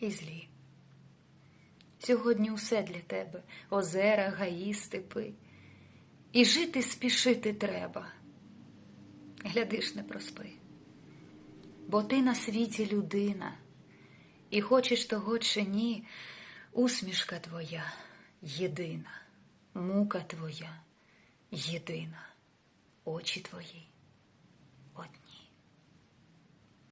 і злі. Сьогодні усе для тебе озера, гаї, степи. І жити спішити треба. Глядиш, не проспи. Бо ти на світі людина, і хочеш того чи ні, усмішка твоя єдина, мука твоя єдина, очі твої